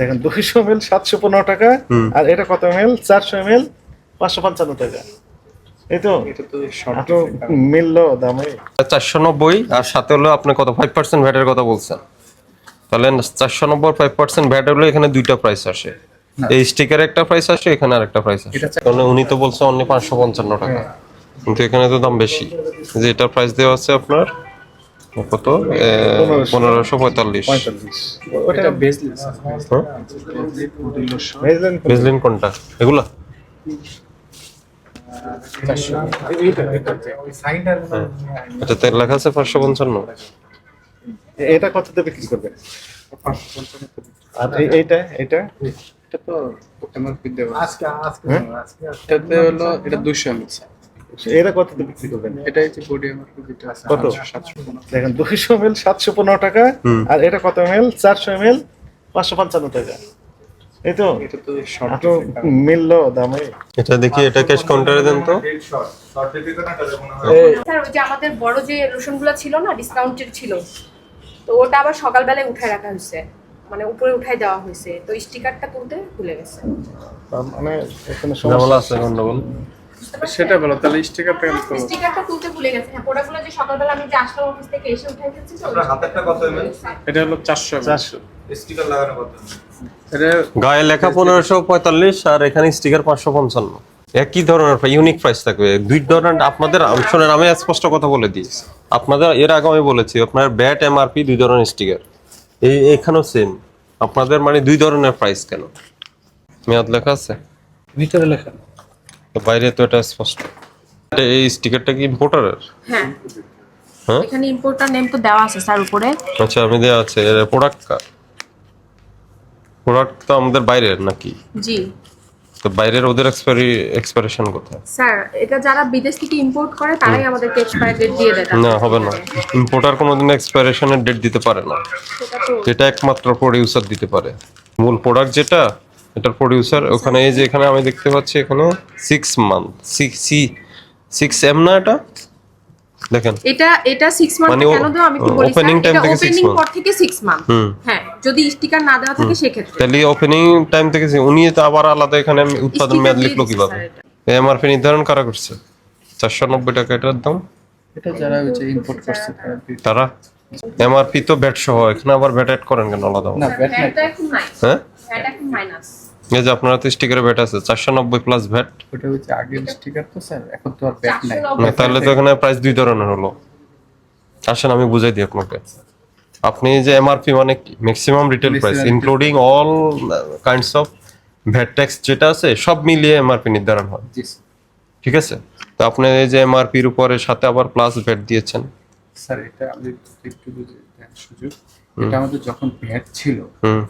দেখেন দুইশো M L সাতশো পনেরো টাকা। আর এটা কত এম এল চারশো এম এল পাঁচশো পঞ্চান্ন টাকা। এই তো এটা তো শর্ট মিলল দামে। চারশো নব্বই আর সাথে হলো আপনি কত ফাইভ পার্সেন্ট ভ্যাটের কথা বলছেন। তাহলে চারশো নব্বই ফাইভ পার্সেন্ট ভ্যাট হলো এখানে দুইটা প্রাইস আসে। এই স্টিকারে একটা প্রাইস আসে এখানে আরেকটা প্রাইস আসে। তাহলে উনি তো বলছে অনলি পাঁচশো পঞ্চান্ন টাকা। কিন্তু এখানে তো দাম বেশি। যে এটা প্রাইস দেওয়া আছে আপনার কত? পনেরোশো পঁয়তাল্লিশ। হ্যাঁ? বুঝলেন কোনটা? এগুলা? এটা এটাতে লেখা আছে পাঁচশো পঞ্চান্ন? এটা কততে বিক্রি আর এইটা এটা এটা তো এমআরপি দেওয়া আজকে আজকে হ্যাঁ? এটাতে হলো এটা দুশো এমএল এটা কততে বিক্রি করবেন? এটা হচ্ছে বডি এমআরপি যেটা আছে কত? সাতশো পনেরো। দেখেন দুইশো এম এল সাতশো পনেরো টাকা। আর এটা কত এম এল চারশো এম এল পাঁচশো পঞ্চান্ন টাকা। এই তো? এটা তো শর্ট একটু মিলল দামে। এটা দেখি এটা ক্যাশ কাউন্টারে দেন তো। স্যার ওই যে আমাদের বড় যে রসুনগুলো ছিল না ডিসকাউন্টেড ছিল তো ওটা আবার সকালবেলায় উঠায় রাখা হয়েছে। মানে উপরে উঠায় দেওয়া হয়েছে। তো স্টিকারটা তুলতে ভুলে গেছে। মানে এখানে সমস্যা আছে গন্ডগোল? সেটা বলো তাহলে স্টিকারটা আমি করব। স্টিকারটা তুলতে ভুলে গেছে। হ্যাঁ প্রোডাক্টগুলো যে সকালবেলা আমি যে আসলাম অফিস থেকে এসে উঠাই ফেলছি তো আপনার হাতেরটা কত এমএল? এটা হলো চারশো চারশো। স্টিকার লাগানো কত এটা গায়ে লেখা পনেরোশো পঁয়তাল্লিশ আর এখানে স্টিকার পাঁচশো পঞ্চান্ন। একই ধরনের ইউনিক প্রাইস থাকবে। দুই ধরনের আপনাদের আমি শোনেন আমি স্পষ্ট কথা বলে দিই। আপনাদের এর আগে আমি বলেছি আপনার ব্যাট এমআরপি দুই ধরনের স্টিকার এই এখানেও সেম আপনাদের মানে দুই ধরনের প্রাইস কেন? মেয়াদ লেখা আছে? ভিতরে লেখা। বাইরে তো এটা স্পষ্ট। এই স্টিকারটা কি ইম্পোর্টারের হ্যাঁ। হ্যাঁ? এখানে ইম্পোর্টার নেম তো দেওয়া আছে স্যার উপরে। আচ্ছা আমি দেওয়া আছে। এর প্রোডাক্ট কা প্রোডাক্ট তো আমাদের বাইরের নাকি? জি। তো বাইরের ওদের এক্সপায়ারি এক্সপায়ারেশন কোথায়? স্যার এটা যারা বিদেশ থেকে ইম্পোর্ট করে তারাই আমাদেরকে এক্সপায়ার ডেট দিয়ে দেয়। না হবে না। ইম্পোর্টার কোনোদিন এক্সপায়ারেশনের ডেট দিতে পারে না। এটা একমাত্র প্রোডিউসার দিতে পারে। মূল প্রোডাক্ট যেটা এটার প্রোডিউসার ওখানে এই যে এখানে আমি দেখতে পাচ্ছি এখানে six month six C six M না এটা? দেখেন। এটা এটা 6 মান্থ মানে ও- কেন দাও আমি একটু বলি time এটা থেকে six ওপেনিং month। পর থেকে 6 মান্থ হুম। হ্যাঁ যদি স্টিকার না দেওয়া থাকে সেক্ষেত্রে। তাহলে ওপেনিং টাইম থেকে উনি তো আবার আলাদা এখানে উৎপাদন মেয়াদ লিখলো কীভাবে? এমআরপি নির্ধারণ কারা করছে? চারশো নব্বই টাকা এটার দাম? এটা যারা হচ্ছে ইম্পোর্ট করছে তারা এমআরপি তো ব্যাট সহ এখানে আবার ব্যাট অ্যাড করেন কেন আলাদা? না ব্যাট এখন নাই। হ্যাঁ? এটা এখন মাইনাস। এই যে আপনারা তো স্টিকারে ব্যাট আছে চারশো নব্বই প্লাস ভ্যাট। ওটা হচ্ছে আগের স্টিকার তো স্যার এখন তো আর ব্যাট নাই। না, তাহলে তো এখানে প্রাইস দুই ধরনের হলো। আসেন আমি বুঝাই দিই আপনাকে। আপনি যে এমআরপি মানে maximum retail price including all kinds of VAT tax যেটা আছে সব মিলিয়ে এমআরপি নির্ধারণ হয়। জি স্যার। ঠিক আছে? তো আপনি এই যে এমআরপির উপরে সাথে আবার প্লাস ভ্যাট দিয়েছেন। স্যার এটা আমি একটু বুঝে দেন সুযোগ। এটা আমাদের যখন ব্যাট ছিল হুম।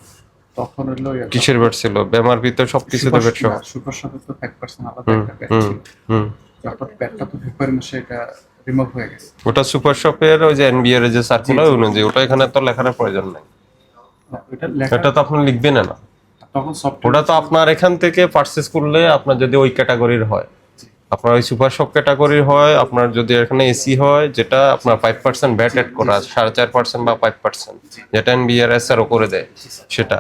তখন হলো কিসের ভ্যাট ছিল? এমআরপি তো সব কিছুতে ভ্যাট সহ। সুপার শপে তো ফাইভ পার্সেন্ট আলাদা একটা ব্যাট ছিল। হুম যখন ব্যাটটা তো ফেব্রুয়ারি মাসে এটা রিমুভ হয়ে গেছে। ওটা সুপার শপের ওই যে এনবিআর যে সার্কুলার অনুযায়ী ওটা এখানে তো লেখার প্রয়োজন নাই। ওটা এটা তো আপনি লিখবেন না। তখন ওটা তো আপনার এখান থেকে পারচেস করলে আপনার যদি ওই ক্যাটাগরির হয়। আপনার ওই সুপার শপ ক্যাটাগরির হয় আপনার যদি এখানে এসি হয় যেটা আপনার ফাইভ পার্সেন্ট ব্যাট অ্যাড করা সাড়ে চার পার্সেন্ট বা ফাইভ পার্সেন্ট যেটা এনবিআরএস আরও করে দেয় সেটা।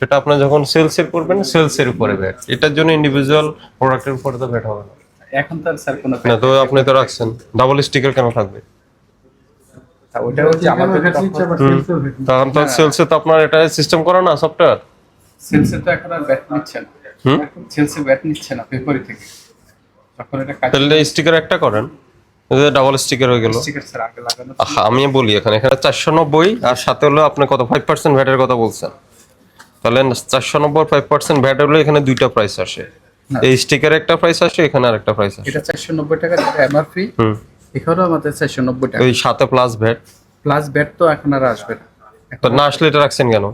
সেটা আপনার যখন সেলসের করবেন সেলসের উপরে ব্যাট এটার জন্য ইন্ডিভিজুয়াল প্রোডাক্টের উপরে তো ব্যাট হবে না। এখন তো স্যার কোনো না তো আপনি তো রাখছেন। ডাবল স্টিকার কেন থাকবে? ওটা হচ্ছে আমাদের তখন তো সেলসে তো আপনার এটা সিস্টেম করা না সফটওয়্যার সেলসে তো এখন আর ব্যাট নিচ্ছে না হুম সেলসে ব্যাট নিচ্ছে না থেকে। যখন এটা তাহলে স্টিকার একটা করেন। ডাবল স্টিকার হয়ে গেল। স্টিকার স্যার আগে লাগানো আহা, আমি বলি এখানে। এখানে চারশো নব্বই আর সাথে হলো আপনি কত? ফাইভ পার্সেন্ট ভ্যাটের কথা বলছেন। তাহলে চারশো নব্বই ফাইভ পার্সেন্ট ভ্যাট হলে এখানে দুইটা প্রাইস আসে। এই স্টিকারে একটা প্রাইস আসে এখানে আরেকটা প্রাইস আসে। এটা চারশো নব্বই টাকা যেটা এমআরপি এখানেও আমাদের চারশো নব্বই টাকা। ওই সাথে প্লাস ভ্যাট। প্লাস ব্যাট তো এখন আর আসবে না। তো না আসলে এটা রাখছেন কেন?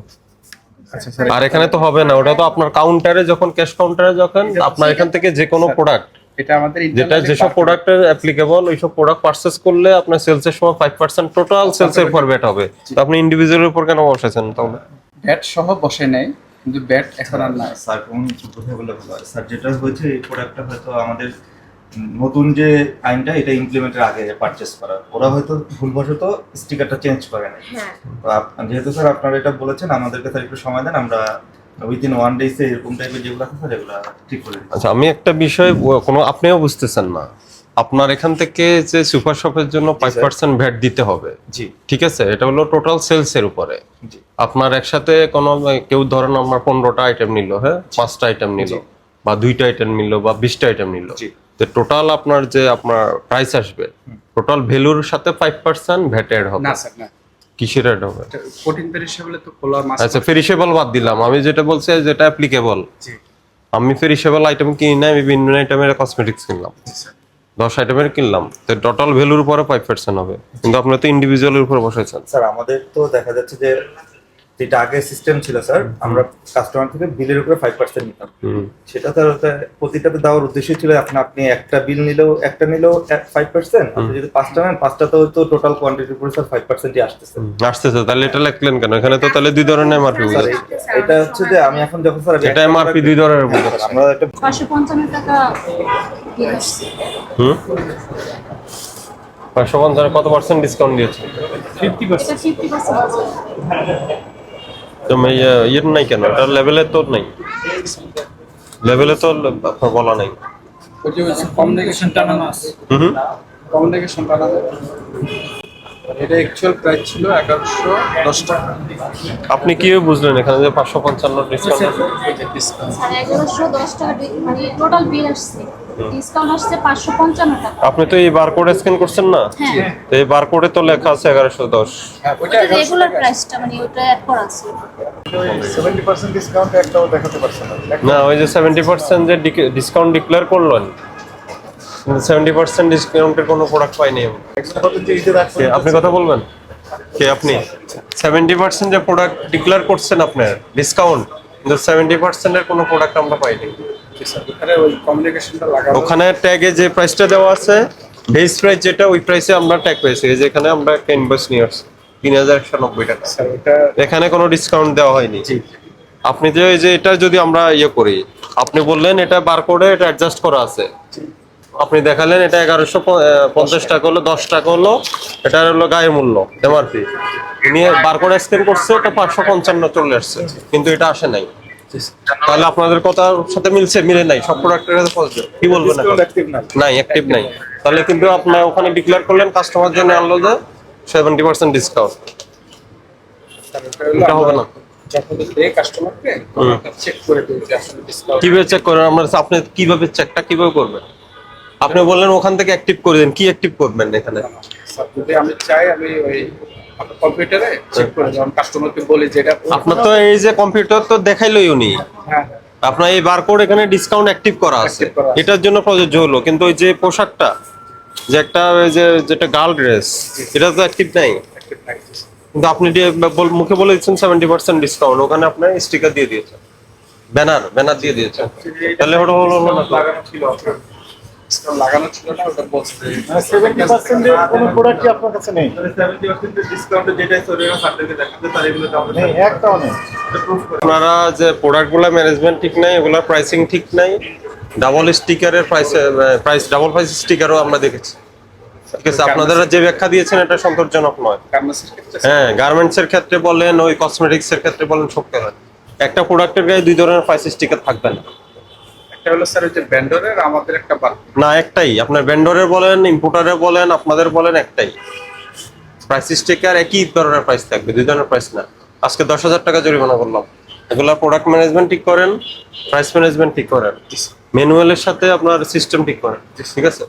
আচ্ছা আর এখানে তো হবে না ওটা তো আপনার কাউন্টারে যখন ক্যাশ কাউন্টারে যখন আপনার এখান থেকে যে কোনো প্রোডাক্ট এটা আমাদের যেটা যেসব প্রোডাক্টের অ্যাপ্লিকেবল ওইসব প্রোডাক্ট পারচেস করলে আপনার সেলসের সময় ফাইভ পার্সেন্ট টোটাল সেলসের উপর ব্যাট হবে। তো আপনি ইন্ডিভিজুয়ালের উপর কেন বসেছেন তাহলে? ব্যাট সহ বসে নেয় কিন্তু ব্যাট এখন আর নাই। স্যার কোন কোথায় বলে ভালো হয়? স্যার যেটা হয়েছে এই প্রোডাক্টটা হয়তো আমাদের নতুন যে আইনটা এটা ইমপ্লিমেন্টের আগে পারচেস করা। ওরা হয়তো ভুলবশত স্টিকারটা চেঞ্জ করে না হ্যাঁ। যেহেতু স্যার আপনারা এটা বলেছেন আমাদেরকে স্যার একটু সময় দেন আমরা উইদিন ওয়ান ডেজে এরকম টাইপের যেগুলো আছে স্যার এগুলো ঠিক করে আচ্ছা আমি একটা বিষয় কোনো আপনিও বুঝতেছেন না। আপনার এখান থেকে যে সুপার শপের জন্য ফাইভ পার্সেন্ট ভ্যাট দিতে হবে। জি। ঠিক আছে? এটা হলো টোটাল সেলস এর উপরে। আপনার একসাথে কোনো কেউ ধরেন আমার পনেরোটা আইটেম নিল হ্যাঁ? পাঁচটা আইটেম নিল বা দুইটা আইটেম নিল বা বিশটা আইটেম নিল। তো টোটাল আপনার যে আপনার প্রাইস আসবে টোটাল ভ্যালুর সাথে ফাইভ পার্সেন্ট ভ্যাট অ্যাড হবে। না স্যার না। কিসের হবে? প্রোটিন পেরিশেবলে তো খোলা মাছ আচ্ছা ফেরিসেবল বাদ দিলাম। আমি যেটা বলছি যেটা অ্যাপ্লিকেবল আমি ফেরিসেবল আইটেম কিনি না আমি বিভিন্ন আইটেমের কসমেটিক্স কিনলাম। দশ আইটেমের কিনলাম। তো টোটাল ভ্যালুর উপরে ফাইভ পার্সেন্ট হবে। কিন্তু আপনার তো ইন্ডিভিজুয়ালের উপর বসাইছেন স্যার আমাদের তো দেখা যাচ্ছে যে যেটা আগে সিস্টেম ছিল স্যার আমরা কাস্টমার থেকে বিলের উপরে ফাইভ পার্সেন্ট নিতাম। হুম। সেটা ওটা প্রতিটাতে দেওয়ার উদ্দেশ্য ছিল এখন আপনি একটা বিল নিলেও একটা নিলেও ফাইভ পার্সেন্ট আপনি যদি পাঁচটা নেন পাঁচটাতেও তো টোটাল কোয়ান্টিটির উপরে স্যার ফাইভ পার্সেন্টই আসতেছে। আসতেছে। তাহলে এটা লিখলেন কেন? এখানে তো তাহলে দুই ধরনের এমআরপি স্যার এটা হচ্ছে যে আমি এখন যখন স্যার এটা এমআরপি দুই ধরনের বুঝাচ্ছে। আমরা একটা পাঁচশো পঞ্চান্ন টাকা বিল আসছে হুম? পাঁচশো পঞ্চান্ন কত পার্সেন্ট ডিসকাউন্ট দিয়েছে? ফিফটি এটা ফিফটি পার্সেন্ট আছে। তো এই, আহ, ইয়ের নাই কেন? এটা লেভেলে তো নাই। লেভেলে তো আপনার বলা নাই। কমিউনিকেশন টানা মাস। হুম। কমিউনিকেশন টানানো এটা অ্যাকচুয়াল প্রাইস ছিল এগারোশো দশ টাকা। আপনি কি বুঝলেন এখানে যে পাঁচশো পঞ্চান্ন ডিসকাউন্ট ডিসকাউন্ট এগারোশো দশ টাকা মানে টোটাল বিল আসছে। ডিসকাউন্ট আসছে পাঁচশো পঞ্চান্ন টাকা। আপনি তো এই বারকোড স্ক্যান করছেন না? হ্যাঁ। তো এই বারকোডে তো লেখা আছে এগারোশো দশ। হ্যাঁ রেগুলার প্রাইসটা মানে ওটা অ্যাড করা আছে। সেভেন্টি পার্সেন্ট ডিসকাউন্ট একটাও দেখাতে পারছে না। না ওই যে সেভেন্টি পার্সেন্ট যে ডিসকাউন্ট ডিক্লেয়ার করলেন সেভেন্টি পার্সেন্ট ডিসকাউন্টের কোনো প্রোডাক্ট পাইনি আমি। আপনি কথা বলবেন? কে আপনি? সেভেন্টি পার্সেন্ট যে প্রোডাক্ট ডিক্লেয়ার করছেন আপনার ডিসকাউন্ট কিন্তু সেভেন্টি পার্সেন্টের কোনো প্রোডাক্ট আমরা পাইনি। ওখানে ট্যাগে যে প্রাইসটা দেওয়া আছে বেস প্রাইস যেটা ওই প্রাইসে আমরা ট্যাগ পেয়েছি। এই যে এখানে আমরা একটা ইনভয়েস নিয়ে আসছি তিন হাজার একশো নব্বই টাকা। এখানে কোনো ডিসকাউন্ট দেওয়া হয়নি। আপনি যে এটা যদি আমরা ইয়ে করি আপনি বললেন এটা বারকোডে এটা অ্যাডজাস্ট করা আছে। আপনি দেখালেন এটা এগারোশো পঞ্চাশ টাকা হলো দশ টাকা হলো এটা হলো গায়ে মূল্য এমআরপি উনি বারকোড স্ক্যান করছে এটা পাঁচশো পঞ্চান্ন চলে আসছে কিন্তু এটা আসে নাই। তাহলে আপনাদের কথার সাথে মিলছে মিলে নাই সব প্রোডাক্টের কাছে positive। কি বলবেন এখন? ডিসকাউন্ট অ্যাক্টিভ না। নাই অ্যাক্টিভ নাই। তাহলে কিন্তু আপনার ওখানে ডিক্লেয়ার করলেন কাস্টমার জন্য আনলো যে সেভেন্টি পার্সেন্ট ডিসকাউন্ট ওটা এটা হবে না। যখন দেই কাস্টমারকে চেক করে দিই যে আসলে ডিসকাউন্ট কীভাবে চেক করেন? আমরা আপনি কীভাবে চেকটা কীভাবে করবেন? আপনি বললেন ওখান থেকে অ্যাক্টিভ করে দেন। কি অ্যাক্টিভ করবেন এখানে? যদি আমি চাই আমি ওই কম্পিউটারে চেক করে যখন কাস্টমারকে বলি যে এটা আপনার তো এই যে কম্পিউটার তো দেখাইলোই উনি। হ্যাঁ আপনার এই বারকোড এখানে ডিসকাউন্ট অ্যাক্টিভ করা আছে। এটার জন্য প্রযোজ্য হলো। কিন্তু ওই যে পোশাকটা যে একটা ওই যে যেটা গার্ল ড্রেস এটা তো অ্যাক্টিভ নাই? কিন্তু আপনি যে মুখে বলে দিচ্ছেন সেভেন্টি পার্সেন্ট ডিসকাউন্ট ওখানে আপনার স্টিকার দিয়ে দিয়েছেন ব্যানার ব্যানার দিয়ে দিয়েছেন তাহলে ওটা হলো হলো না। লাগানো ছিল আপনার ডিসকাউন্ট লাগানো ছিল না ওটা বলছে সেভেন্টি পার্সেন্টের কোনো প্রোডাক্টই আপনার কাছে নেই? সেভেন্টি পার্সেন্টের ডিসকাউন্টে যেটা চলে গেছে আপনাদেরকে দেখাতে তার এগুলো নেই একটাও নেই। আপনারা যে প্রোডাক্টগুলো ম্যানেজমেন্ট ঠিক নাই ওগুলোর প্রাইসিং ঠিক নাই ডাবল স্টিকারের প্রাইস প্রাইস ডাবল প্রাইস স্টিকারও আমরা দেখেছি। ঠিক আছে আপনারা যে ব্যাখ্যা দিয়েছেন এটা সন্তোষজনক নয়। ক্ষেত্রে হ্যাঁ গার্মেন্টস এর ক্ষেত্রে বলেন ওই কসমেটিক্স এর ক্ষেত্রে বলেন সব একটা প্রোডাক্টের গায়ে দুই ধরনের প্রাইস স্টিকার থাকবে না। একটা হলো স্যার ওই যে ভেন্ডরের আমাদের একটা না একটাই। আপনার ভেন্ডরের বলেন ইম্পোর্টারের বলেন আপনাদের বলেন একটাই। প্রাইস স্টিকার একই ধরনের প্রাইস থাকবে দুই ধরনের প্রাইস না। আজকে দশ হাজার টাকা জরিমানা করলাম। এগুলা প্রোডাক্ট ম্যানেজমেন্ট ঠিক করেন প্রাইস ম্যানেজমেন্ট ঠিক করেন। ম্যানুয়ালের সাথে আপনার সিস্টেম ঠিক করেন ঠিক আছে?